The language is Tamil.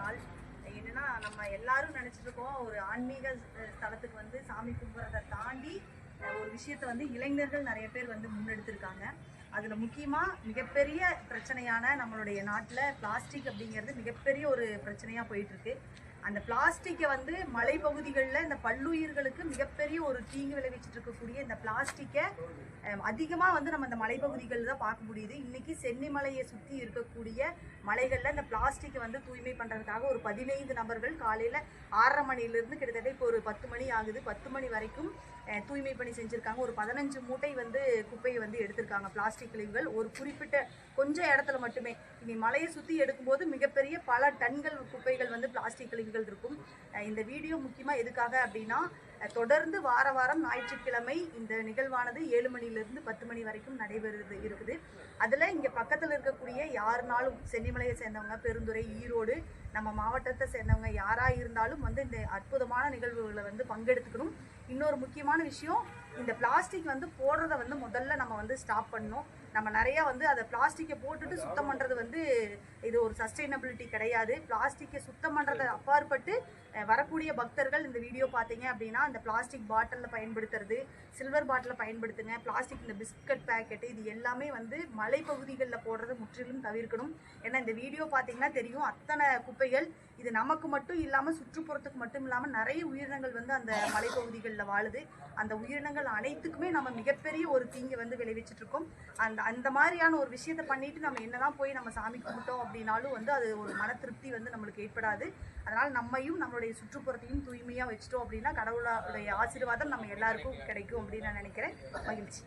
நாள். என்னன்னா நம்ம எல்லாரும் நினைச்சிட்டு இருக்கோம் ஒரு ஆன்மீக ஸ்தலத்துக்கு வந்து சாமி கும்பிட்றதை தாண்டி ஒரு விஷயத்தை வந்து இளைஞர்கள் நிறைய பேர் வந்து முன்னெடுத்திருக்காங்க. அதில் முக்கியமாக மிகப்பெரிய பிரச்சனையான நம்மளுடைய நாட்டில் பிளாஸ்டிக் அப்படிங்கிறது மிகப்பெரிய ஒரு பிரச்சனையாக போயிட்டுருக்கு அந்த பிளாஸ்டிக்கை வந்து மலைப்பகுதிகளில் இந்த பல்லுயிர்களுக்கு மிகப்பெரிய ஒரு தீங்கு விளைவிச்சுட்டு இருக்கக்கூடிய இந்த பிளாஸ்டிக்கை அதிகமாக வந்து நம்ம இந்த மலைப்பகுதிகளில் தான் பார்க்க முடியுது. இன்றைக்கி சென்னிமலையை சுற்றி இருக்கக்கூடிய மலைகளில் இந்த பிளாஸ்டிக்கை வந்து தூய்மை பண்ணுறதுக்காக ஒரு பதினைந்து நபர்கள் காலையில் ஆறரை மணிலேருந்து கிட்டத்தட்ட இப்போ ஒரு பத்து மணி ஆகுது. பத்து மணி வரைக்கும் தூய்மை பணி செஞ்சுருக்காங்க. ஒரு பதினஞ்சு மூட்டை வந்து குப்பையை வந்து எடுத்திருக்காங்க பிளாஸ்டிக் கழிவுகள். ஒரு குறிப்பிட்ட கொஞ்சம் இடத்துல மட்டுமே. இனி மலையை சுற்றி எடுக்கும்போது மிகப்பெரிய பல டன்கள் குப்பைகள் வந்து பிளாஸ்டிக் கழிவுகள் இருக்கும். இந்த வீடியோ முக்கியமாக எதுக்காக அப்படின்னா தொடர்ந்து வார வாரம் ஞாயிற்றுக்கிழமை இந்த நிகழ்வானது ஏழு மணிலேருந்து பத்து மணி வரைக்கும் நடைபெறுது இருக்குது. அதில் இங்கே பக்கத்தில் இருக்கக்கூடிய யாருனாலும் சென்னிமலையை சேர்ந்தவங்க பெருந்துறை ஈரோடு நம்ம மாவட்டத்தை சேர்ந்தவங்க யாராக இருந்தாலும் வந்து இந்த அற்புதமான நிகழ்வுகளை வந்து பங்கெடுத்துக்கணும். இன்னொரு முக்கியமான விஷயம் இந்த பிளாஸ்டிக் வந்து போடுறத வந்து முதல்ல நம்ம வந்து ஸ்டாப் பண்ணணும். நம்ம நிறைய வந்து அதை பிளாஸ்டிக்கை போட்டுட்டு சுத்தம் பண்ணுறது வந்து இது ஒரு சஸ்டைனபிலிட்டி கிடையாது. பிளாஸ்டிக்கை சுத்தம் பண்ணுறதை அப்பாற்பட்டு வரக்கூடிய பக்தர்கள் இந்த வீடியோ பார்த்தீங்க அப்படின்னா அந்த பிளாஸ்டிக் பாட்டிலில் பயன்படுத்துறது சில்வர் பாட்டிலில் பயன்படுத்துங்க பிளாஸ்டிக் இந்த பிஸ்கட் பேக்கெட்டு இது எல்லாமே வந்து மலைப்பகுதிகளில் போடுறது முற்றிலும் தவிர்க்கணும். ஏன்னா இந்த வீடியோ பார்த்தீங்கன்னா தெரியும் அத்தனை குப்பை குப்பைகள் இது நமக்கு மட்டும் இல்லாமல் சுற்றுப்புறத்துக்கு மட்டும் இல்லாமல் நிறைய உயிரினங்கள் வந்து அந்த மலைப்பகுதிகளில் வாழுது. அந்த உயிரினங்கள் அனைத்துக்குமே நம்ம மிகப்பெரிய ஒரு தீங்கை வந்து விளைவிச்சுட்டு இருக்கோம் அந்த அந்த மாதிரியான ஒரு விஷயத்தை பண்ணிட்டு நம்ம என்னதான் போய் நம்ம சாமி கும்பிட்டோம் அப்படின்னாலும் வந்து அது ஒரு மன திருப்தி வந்து நம்மளுக்கு ஏற்படாது. அதனால் நம்மையும் நம்மளுடைய சுற்றுப்புறத்தையும் தூய்மையாக வச்சுட்டோம் அப்படின்னா கடவுளுடைய ஆசீர்வாதம் நம்ம எல்லாருக்கும் கிடைக்கும் அப்படின்னு நான் நினைக்கிறேன். மகிழ்ச்சி.